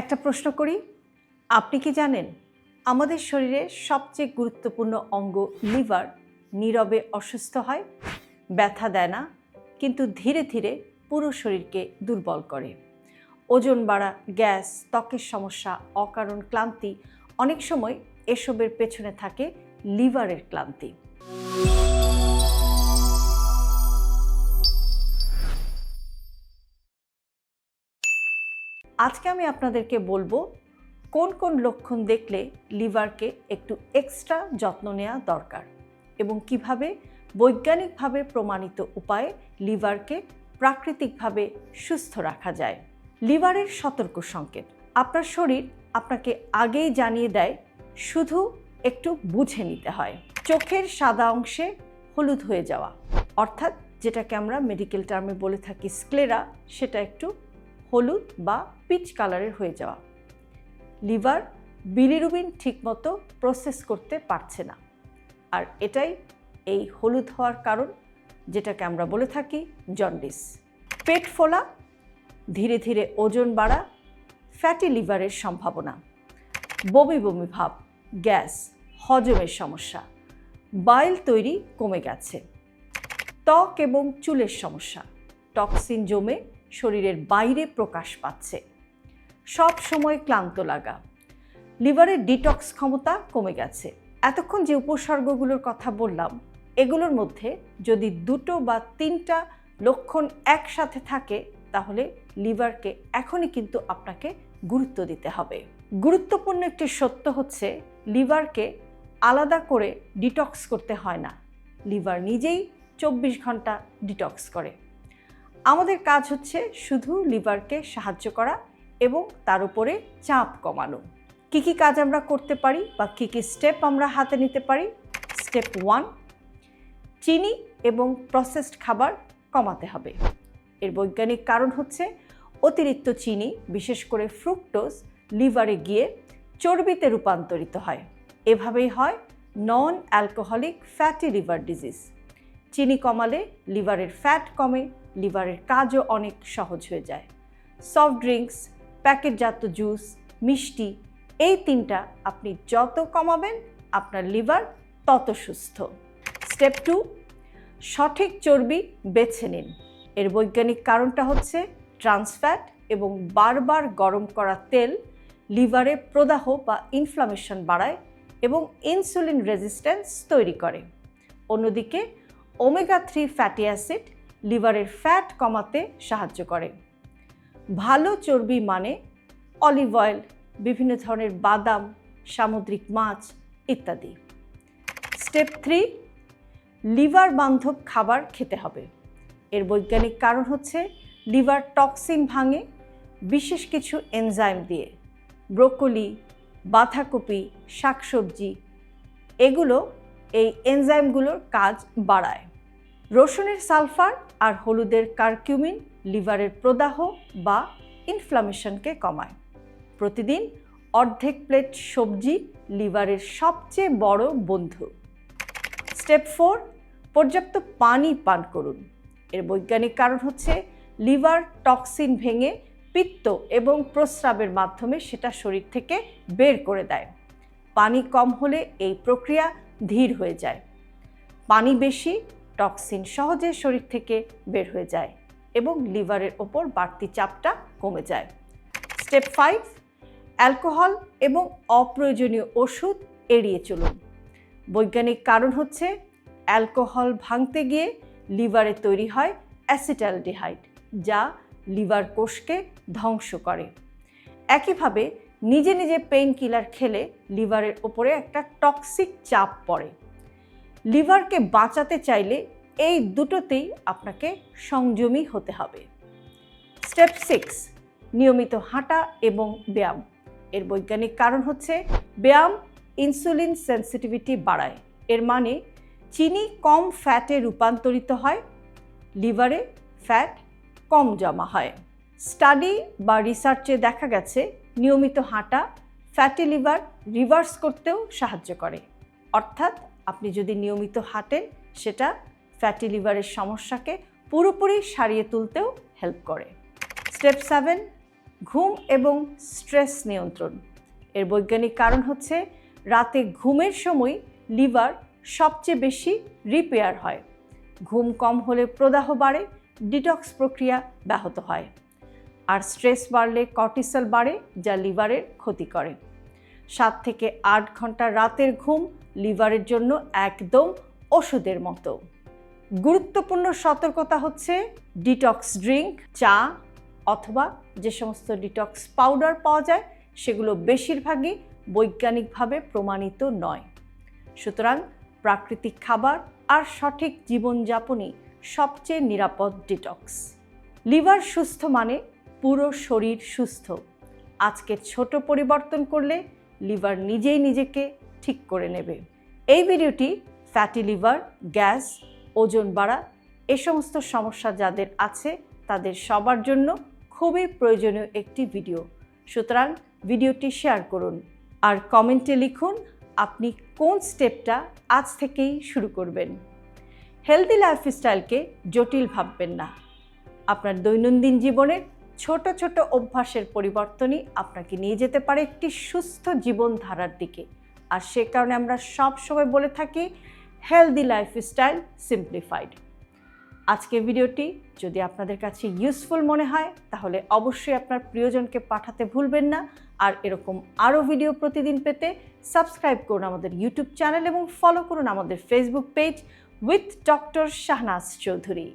একটা প্রশ্ন করি। আপনি কি জানেন, আমাদের শরীরে সবচেয়ে গুরুত্বপূর্ণ অঙ্গ লিভার নীরবে অসুস্থ হয়, ব্যথা দেয় না, কিন্তু ধীরে ধীরে পুরো শরীরকে দুর্বল করে। ওজন বাড়া, গ্যাস, ত্বকের সমস্যা, অকারণ ক্লান্তি, অনেক সময় এসবের পেছনে থাকে লিভারের ক্লান্তি। আজকে আমি আপনাদেরকে বলব কোন কোন লক্ষণ দেখলে লিভারকে একটু এক্সট্রা যত্ন নেওয়া দরকার এবং কীভাবে বৈজ্ঞানিকভাবে প্রমাণিত উপায়ে লিভারকে প্রাকৃতিকভাবে সুস্থ রাখা যায়। লিভারের সতর্ক সংকেত। আপনার শরীর আপনাকে আগেই জানিয়ে দেয়, শুধু একটু বুঝে নিতে হয়। চোখের সাদা অংশে হলুদ হয়ে যাওয়া। অর্থাৎ যেটাকে আমরা মেডিকেল টার্মে বলে থাকি স্ক্লেরা সেটা একটু হলুদ বা পিচ কালারের হয়ে যাওয়া। লিভার বিলিরুবিন ঠিকমতো প্রসেস করতে পারছে না। আর এটাই এই হলুদ হওয়ার কারণ, যেটাকে আমরা বলে থাকি জন্ডিস। পেট ফোলা, ধীরে ধীরে ওজন বাড়া, ফ্যাটি লিভারের সম্ভাবনা। বমি বমি ভাব, গ্যাস, হজমের সমস্যা, বাইল তৈরি কমে গেছে। ত্বক এবং চুলের সমস্যা, টক্সিন জমে শরীরের বাইরে প্রকাশ পাচ্ছে। সব সময় ক্লান্ত লাগা। লিভারের ডিটক্স ক্ষমতা কমে গেছে। এতক্ষণ যে উপসর্গগুলোর কথা বললাম, এগুলোর মধ্যে যদি দুটো বা তিনটা লক্ষণ একসাথে থাকে, তাহলে লিভারকে এখনই কিন্তু আপনাকে গুরুত্ব দিতে হবে। গুরুত্বপূর্ণ একটি সত্য হচ্ছে, লিভারকে আলাদা করে ডিটক্স করতে হয় না। লিভার নিজেই চব্বিশ ঘণ্টা ডিটক্স করে। আমাদের কাজ হচ্ছে শুধু লিভারকে সাহায্য করা এবং তার উপরে চাপ কমানো। কী কী কাজ আমরা করতে পারি বা কী কী স্টেপ আমরা হাতে নিতে পারি? স্টেপ ওয়ান চিনি এবং প্রসেসড খাবার কমাতে হবে। এর বৈজ্ঞানিক কারণ হচ্ছে অতিরিক্ত চিনি, বিশেষ করে ফ্রুক্টোজ লিভারে গিয়ে চর্বিতে রূপান্তরিত হয়। এভাবেই হয় non alcoholic fatty liver disease চিনি কমালে লিভারের ফ্যাট কমে লিভারের কাজও অনেক সহজ হয়ে যায়। সফট ড্রিঙ্কস, প্যাকেটজাত জুস, মিষ্টি, এই তিনটা আপনি যত কমাবেন, আপনার লিভার তত সুস্থ। স্টেপ টু, সঠিক চর্বি বেছে নিন। এর বৈজ্ঞানিক কারণটা হচ্ছে ট্রান্সফ্যাট এবং বারবার গরম করা তেল লিভারে প্রদাহ বা ইনফ্লামেশন বাড়ায় এবং ইনসুলিন রেজিস্ট্যান্স তৈরি করে। অন্যদিকে ওমেগা থ্রি ফ্যাটি অ্যাসিড লিভারের ফ্যাট কমাতে সাহায্য করে। ভালো চর্বি মানে অলিভ অয়েল, বিভিন্ন ধরনের বাদাম, সামুদ্রিক মাছ ইত্যাদি। স্টেপ থ্রি, লিভার বান্ধব খাবার খেতে হবে। এর বৈজ্ঞানিক কারণ হচ্ছে লিভার টক্সিন ভাঙে, বিশেষ কিছু এনজাইম দিয়ে। ব্রোকলি, বাঁধাকপি, শাকসবজি, এগুলো এই এনজাইমগুলোর কাজ বাড়ায়। রসুনের সালফার আর হলুদের কারকিউমিন, লিভারের প্রদাহ বা ইনফ্লামেশনকে কমায়। প্রতিদিন অর্ধেক প্লেট সবজি লিভারের সবচেয়ে বড় বন্ধু। স্টেপ ফোর, পর্যাপ্ত পানি পান করুন। এর বৈজ্ঞানিক কারণ হচ্ছে লিভার টক্সিন ভেঙে পিত্ত এবং প্রস্রাবের মাধ্যমে সেটা শরীর থেকে বের করে দেয়। পানি কম হলে এই প্রক্রিয়া ধীর হয়ে যায়। পানি বেশি টক্সিন সহজে শরীর থেকে বের হয়ে যায় এবং লিভারের ওপর বাড়তি চাপটা কমে যায়। স্টেপ ফাইভ, অ্যালকোহল এবং অপ্রয়োজনীয় ওষুধ এড়িয়ে চলুন। বৈজ্ঞানিক কারণ হচ্ছে, অ্যালকোহল ভাঙতে গিয়ে লিভারে তৈরি হয় অ্যাসিটালডিহাইড, যা লিভার কোষকে ধ্বংস করে। একইভাবে, নিজে নিজে পেইন কিলার খেলে লিভারের ওপরে একটা টক্সিক চাপ পড়ে। লিভারকে বাঁচাতে চাইলে এই দুটোতেই আপনাকে সংযমী হতে হবে। স্টেপ সিক্স, নিয়মিত হাঁটা এবং ব্যায়াম। এর বৈজ্ঞানিক কারণ হচ্ছে ব্যায়াম ইনসুলিন সেন্সিটিভিটি বাড়ায়। এর মানে চিনি কম ফ্যাটে রূপান্তরিত হয়, লিভারে ফ্যাট কম জমা হয়। স্টাডি বা রিসার্চে দেখা গেছে নিয়মিত হাঁটা ফ্যাটি লিভার রিভার্স করতেও সাহায্য করে। অর্থাৎ আপনি যদি নিয়মিত হাঁটেন, সেটা ফ্যাটি লিভারের সমস্যাকে পুরোপুরি সারিয়ে তুলতেও হেল্প করে। স্টেপ সেভেন ঘুম এবং স্ট্রেস নিয়ন্ত্রণ। এর বৈজ্ঞানিক কারণ হচ্ছে, রাতে ঘুমের সময় লিভার সবচেয়ে বেশি রিপেয়ার হয়। ঘুম কম হলে প্রদাহ বাড়ে ডিটক্স প্রক্রিয়া ব্যাহত হয়। আর স্ট্রেস বাড়লে কর্টিসল বাড়ে, যা লিভারের ক্ষতি করে। সাত থেকে আট ঘণ্টা রাতের ঘুম লিভারের জন্য একদম ওষুধের মতো। গুরুত্বপূর্ণ সতর্কতা হচ্ছে ডিটক্স ড্রিঙ্ক, চা অথবা যে সমস্ত ডিটক্স পাউডার পাওয়া যায়, সেগুলো বেশিরভাগই বৈজ্ঞানিকভাবে প্রমাণিত নয়। সুতরাং প্রাকৃতিক খাবার আর সঠিক জীবনযাপনই সবচেয়ে নিরাপদ ডিটক্স। লিভার সুস্থ মানে পুরো শরীর সুস্থ। আজকের ছোট পরিবর্তন করলে লিভার নিজেই নিজেকে ঠিক করে নেবে। এই ভিডিওটি ফ্যাটি লিভার গ্যাস ওজন বাড়া, এ সমস্ত সমস্যা যাদের আছে তাদের সবার জন্য খুবই প্রয়োজনীয় একটি ভিডিও। সুতরাং ভিডিওটি শেয়ার করুন আর কমেন্টে লিখুন আপনি কোন স্টেপটা আজ থেকেই শুরু করবেন। হেলদি লাইফস্টাইলকে জটিল ভাববেন না। আপনার দৈনন্দিন জীবনের ছোট ছোট অভ্যাসের পরিবর্তনই আপনাকে নিয়ে যেতে পারে একটি সুস্থ জীবনধারার দিকে। আর সে কারণে আমরা সব সময় বলে থাকি হেলদি লাইফস্টাইল সিম্পলিফাইড আজকের ভিডিওটি যদি আপনাদের কাছে ইউজফুল মনে হয়, তাহলে অবশ্যই আপনার প্রিয়জনকে পাঠাতে ভুলবেন না। আর এরকম আরও ভিডিও প্রতিদিন পেতে সাবস্ক্রাইব করুন আমাদের ইউটিউব চ্যানেল এবং ফলো করুন আমাদের Facebook page with doctor Shahnaz Chowdhury